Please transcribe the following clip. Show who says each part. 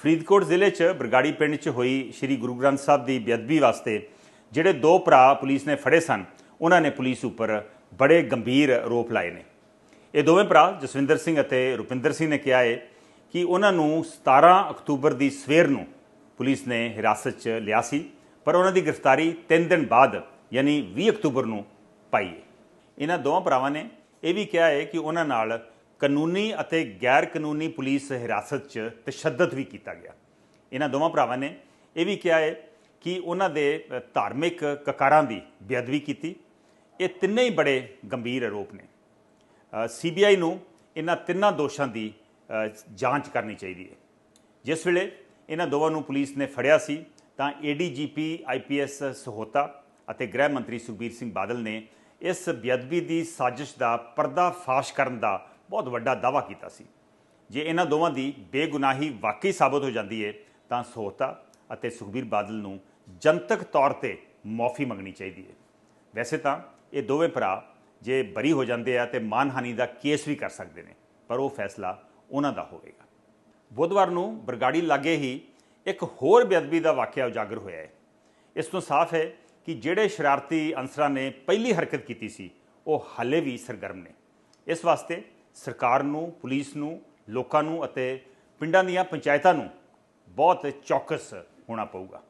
Speaker 1: ਫਰੀਦਕੋਟ ਜ਼ਿਲ੍ਹੇ 'ਚ ਬਰਗਾੜੀ ਪਿੰਡ 'ਚ ਹੋਈ ਸ੍ਰੀ ਗੁਰੂ ਗ੍ਰੰਥ ਸਾਹਿਬ ਦੀ ਬੇਅਦਬੀ ਵਾਸਤੇ ਜਿਹੜੇ ਦੋ ਭਰਾ ਪੁਲਿਸ ਨੇ ਫੜੇ ਸਨ, ਉਹਨਾਂ ਨੇ ਪੁਲਿਸ ਉੱਪਰ ਬੜੇ ਗੰਭੀਰ ਆਰੋਪ ਲਾਏ ਨੇ। ਇਹ ਦੋਵੇਂ ਭਰਾ ਜਸਵਿੰਦਰ ਸਿੰਘ ਅਤੇ ਰੁਪਿੰਦਰ ਸਿੰਘ ਨੇ ਕਿਹਾ ਹੈ ਕਿ ਉਹਨਾਂ ਨੂੰ 17 ਅਕਤੂਬਰ ਦੀ ਸਵੇਰ ਨੂੰ ਪੁਲਿਸ ਨੇ ਹਿਰਾਸਤ 'ਚ ਲਿਆ ਸੀ, ਪਰ ਉਹਨਾਂ ਦੀ ਗ੍ਰਿਫਤਾਰੀ 3 ਦਿਨ ਬਾਅਦ, ਯਾਨੀ 20 ਅਕਤੂਬਰ ਨੂੰ ਪਾਈ ਹੈ ਇਹਨਾਂ ਦੋਵਾਂ ਭਰਾਵਾਂ ਨੇ ਇਹ ਵੀ ਕਿਹਾ ਹੈ ਕਿ ਉਹਨਾਂ ਨਾਲ ਕਾਨੂੰਨੀ ਅਤੇ ਗੈਰ ਕਾਨੂੰਨੀ ਪੁਲਿਸ ਹਿਰਾਸਤ 'ਚ ਤਸ਼ੱਦਦ ਵੀ ਕੀਤਾ ਗਿਆ। ਇਹਨਾਂ ਦੋਵਾਂ ਭਰਾਵਾਂ ਨੇ ਇਹ ਵੀ ਕਿਹਾ ਹੈ ਕਿ ਉਹਨਾਂ ਦੇ ਧਾਰਮਿਕ ਕਕਾਰਾਂ ਦੀ ਬੇਅਦਬੀ ਕੀਤੀ। ਇਹ ਤਿੰਨੇ ਹੀ ਬੜੇ ਗੰਭੀਰ ਆਰੋਪ ਨੇ। ਸੀਬੀਆਈ ਨੂੰ ਇਹਨਾਂ ਤਿੰਨਾਂ ਦੋਸ਼ਾਂ ਦੀ ਜਾਂਚ ਕਰਨੀ ਚਾਹੀਦੀ ਹੈ। ਜਿਸ ਵੇਲੇ ਇਹਨਾਂ ਦੋਵਾਂ ਨੂੰ ਪੁਲਿਸ ਨੇ ਫੜਿਆ ਸੀ, ਤਾਂ ਏਡੀਜੀਪੀ ਆਈਪੀਐਸ ਸਹੋਤਾ ਅਤੇ ਗ੍ਰਹਿ ਮੰਤਰੀ ਸੁਖਬੀਰ ਸਿੰਘ ਬਾਦਲ ਨੇ ਇਸ ਬੇਅਦਬੀ ਦੀ ਸਾਜ਼ਿਸ਼ ਦਾ ਪਰਦਾਫਾਸ਼ ਕਰਨ ਦਾ ਬਹੁਤ ਵੱਡਾ ਦਾਅਵਾ ਕੀਤਾ ਸੀ। ਜੇ ਇਹਨਾਂ ਦੋਵਾਂ ਦੀ ਬੇਗੁਨਾਹੀ ਵਾਕਈ ਸਾਬਤ ਹੋ ਜਾਂਦੀ ਹੈ ਤਾਂ ਸੋਹਤਾ ਅਤੇ ਸੁਖਬੀਰ ਬਾਦਲ ਨੂੰ ਜਨਤਕ ਤੌਰ ਤੇ ਮਾਫੀ ਮੰਗਣੀ ਚਾਹੀਦੀ ਹੈ ਵੈਸੇ ਤਾਂ ਇਹ ਦੋਵੇਂ ਭਰਾ ਜੇ ਬਰੀ ਹੋ ਜਾਂਦੇ ਆ ਤੇ ਮਾਨਹਾਨੀ ਦਾ ਕੇਸ ਵੀ ਕਰ ਸਕਦੇ ਨੇ, ਪਰ ਉਹ ਫੈਸਲਾ ਉਹਨਾਂ ਦਾ ਹੋਵੇਗਾ। ਬੁੱਧਵਾਰ ਨੂੰ ਬਰਗਾੜੀ ਲਾਗੇ ਹੀ ਇੱਕ ਹੋਰ ਬੇਅਦਬੀ ਦਾ ਵਾਕਿਆ ਉਜਾਗਰ ਹੋਇਆ ਹੈ ਇਸ ਤੋਂ ਸਾਫ਼ ਹੈ ਕਿ ਜਿਹੜੇ ਸ਼ਰਾਰਤੀ ਅਨਸਰਾਂ ਨੇ ਪਹਿਲੀ ਹਰਕਤ ਕੀਤੀ ਸੀ, ਉਹ ਹਾਲੇ ਵੀ ਸਰਗਰਮ ਨੇ। ਇਸ ਵਾਸਤੇ ਸਰਕਾਰ ਨੂੰ, ਪੁਲਿਸ ਨੂੰ, ਲੋਕਾਂ ਨੂੰ ਅਤੇ ਪਿੰਡਾਂ ਦੀਆਂ ਪੰਚਾਇਤਾਂ ਨੂੰ ਬਹੁਤ ਚੌਕਸ ਹੋਣਾ ਪਊਗਾ।